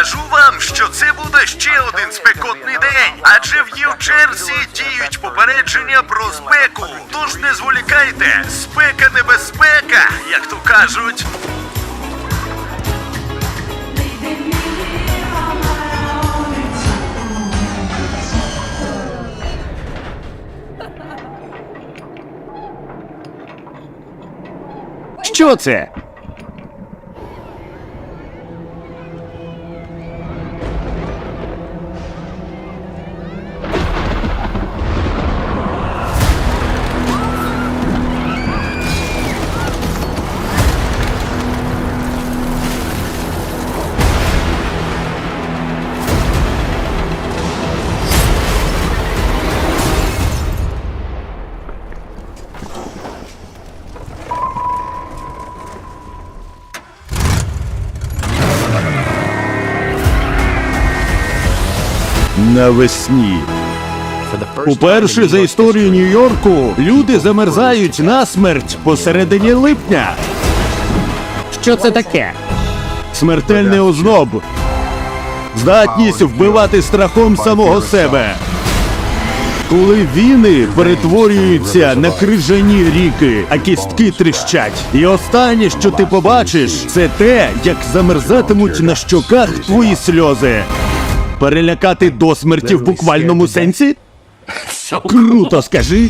Кажу вам, що це буде ще один спекотний день, адже в Нью-Джерсі діють попередження про спеку. Тож не зволікайте, спека небезпека, як то кажуть. Що це? Навесні. Уперше за історію Нью-Йорку люди замерзають на смерть посередині липня. Що це таке? Смертельний озноб. Здатність вбивати страхом самого себе. Коли віни перетворюються на крижані ріки, а кістки тріщать. І останнє, що ти побачиш, це те, як замерзатимуть на щоках твої сльози. Перелякати до смерті в буквальному сенсі? Круто, скажи.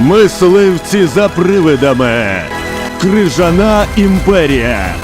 Мисливці за привидами. Крижана імперія.